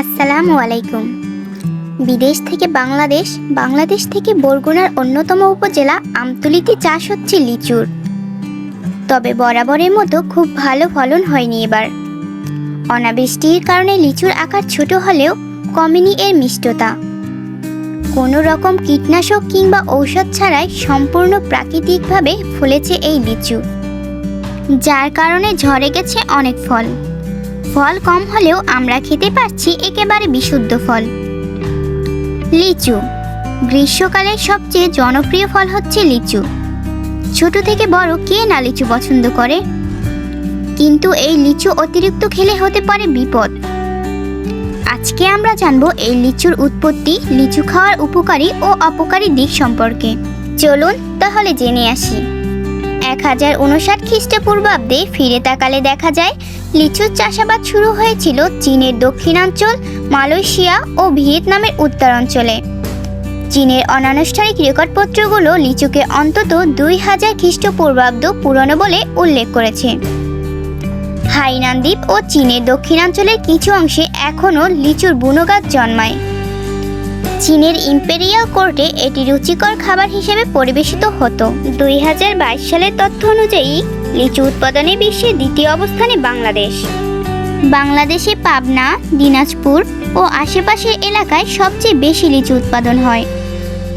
আসসালামু আলাইকুম। বিদেশ থেকে বাংলাদেশ বাংলাদেশ থেকে বরগুনার অন্যতম উপজেলা আমতলিতে চাষ হচ্ছে লিচুর। তবে বরাবরের মতো খুব ভালো ফলন হয়নি এবার। অনাবৃষ্টির কারণে লিচুর আকার ছোট হলেও কমেনি এর মিষ্টতা। কোনো রকম কীটনাশক কিংবা ঔষধ ছাড়াই সম্পূর্ণ প্রাকৃতিকভাবে ফলেছে এই লিচু, যার কারণে ঝরে গেছে অনেক ফল। ফল কম হলেও আমরা খেতে পারছি একেবারে বিশুদ্ধ ফল। লিচু। গ্রীষ্মকালের সবচেয়ে জনপ্রিয় ফল হচ্ছে লিচু। ছোট থেকে বড় কে না লিচু পছন্দ করে? কিন্তু এই লিচু অতিরিক্ত খেলে হতে পারে বিপদ। আজকে আমরা জানব এই লিচুর উৎপত্তি, লিচু খাওয়ার উপকারী ও অপকারী দিক সম্পর্কে। চলুন তাহলে জেনে আসি। এক হাজার উনষাট খ্রিস্টপূর্বাব্দে ফিরে তাকালে দেখা যায়, লিচুর চাষাবাদ শুরু হয়েছিল চীনের দক্ষিণাঞ্চল, মালয়েশিয়া ও ভিয়েতনামের উত্তরাঞ্চলে। চীনের অনানুষ্ঠানিক রেকর্ডপত্রগুলো লিচুকে অন্তত দুই হাজার খ্রিস্টপূর্বাব্দ পুরনো বলে উল্লেখ করেছে। হাইনান দ্বীপ ও চীনের দক্ষিণাঞ্চলের কিছু অংশে এখনও লিচুর বুনো গাছ জন্মায়। চীনের ইম্পেরিয়াল কোর্টে এটি রুচিকর খাবার হিসেবে পরিবেশিত হতো। দুই হাজার বাইশ সালের তথ্য অনুযায়ী, লিচু উৎপাদনে বিশ্বে দ্বিতীয় অবস্থানে বাংলাদেশ। বাংলাদেশে পাবনা, দিনাজপুর ও আশেপাশের এলাকায় সবচেয়ে বেশি লিচু উৎপাদন হয়।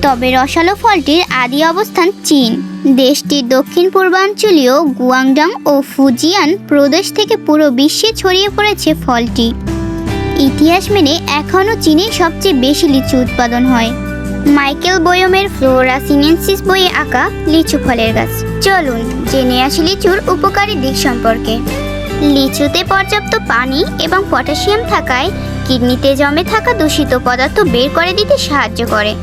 তবে রসালো ফলটির আদি অবস্থান চীন। দেশটির দক্ষিণ পূর্বাঞ্চলীয় গুয়াংডাং ও ফুজিয়ান প্রদেশ থেকে পুরো বিশ্বে ছড়িয়ে পড়েছে ফলটি। ইতিহাস মেনে এখনও চীনে সবচেয়ে বেশি লিচু উৎপাদন হয়। মাইকেল বোয়মের ফ্লোরা সিনেন্সিস বইয়ে আঁকা লিচু ফলের গাছ। চলুন জেনে আসি লিচুর উপকারী দিক সম্পর্কে। লিচুতে পর্যাপ্ত পানি এবং পটাশিয়াম থাকায় কিডনিতে জমে থাকা দূষিত পদার্থ বের করে দিতে সাহায্য করে।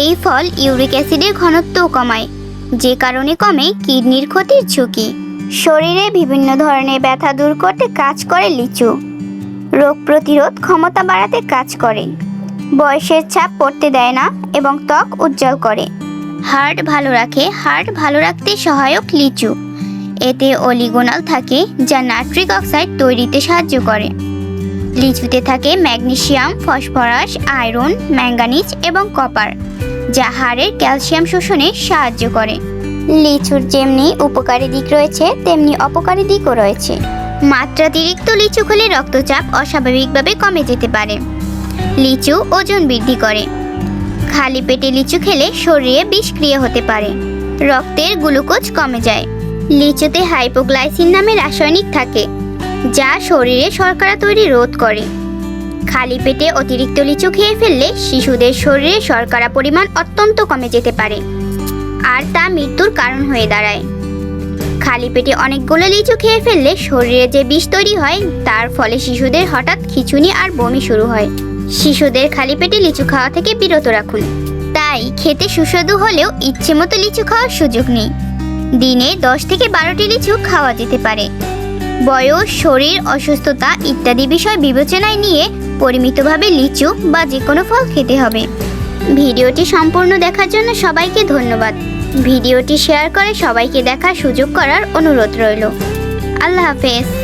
এই ফল ইউরিক অ্যাসিডের ঘনত্বও কমায়, যে কারণে কমে কিডনির ক্ষতির ঝুঁকি। শরীরে বিভিন্ন ধরনের ব্যথা দূর করতে কাজ করে লিচু। রোগ প্রতিরোধ ক্ষমতা বাড়াতে কাজ করে। বয়সের ছাপ পড়তে দেয় না এবং ত্বক উজ্জ্বল করে। হার্ট ভালো রাখে হার্ট ভালো রাখতে সহায়ক লিচু। এতে অলিগোনাল থাকে, যা নাইট্রিক অক্সাইড তৈরিতে সাহায্য করে। লিচুতে থাকে ম্যাগনেসিয়াম ফসফরাস, আয়রন, ম্যাঙ্গানিজ এবং কপার, যা হাড়ের ক্যালসিয়াম শোষণে সাহায্য করে। লিচুর যেমনি উপকারী দিক রয়েছে, তেমনি অপকারী দিকও রয়েছে। মাত্রাতিরিক্ত লিচু খেলে রক্তচাপ অস্বাভাবিকভাবে কমে যেতে পারে। লিচু ওজন বৃদ্ধি করে। খালি পেটে লিচু খেলে শরীরে বিষক্রিয়া হতে পারে। রক্তের গ্লুকোজ কমে যায়। লিচুতে হাইপোগ্লাইসিন নামে রাসায়নিক থাকে, যা শরীরে শর্করা তৈরি রোধ করে। খালি পেটে অতিরিক্ত লিচু খেয়ে ফেললে শিশুদের শরীরে শর্করা পরিমাণ অত্যন্ত কমে যেতে পারে। আর তা মৃত্যুর কারণ হয়ে দাঁড়ায়। খালি পেটে অনেকগুলো লিচু খেয়ে ফেললে শরীরে যে বিষ তৈরি হয়, তার ফলে শিশুদের হঠাৎ খিচুনি আর বমি শুরু হয়। শিশুদের খালি পেটে লিচু খাওয়া থেকে বিরত রাখুন। তাই খেতে সুস্বাদু হলেও ইচ্ছে মতো লিচু খাওয়ার সুযোগ নেই। দিনে দশ থেকে বারোটি লিচু খাওয়া যেতে পারে। বয়স, শরীর, অসুস্থতা ইত্যাদি বিষয় বিবেচনায় নিয়ে পরিমিতভাবে লিচু বা যে কোনো ফল খেতে হবে। ভিডিওটি সম্পূর্ণ দেখার জন্য সবাইকে ধন্যবাদ। ভিডিওটি শেয়ার করে সবাইকে দেখার সুযোগ করার অনুরোধ রইল। আল্লাহ হাফেজ।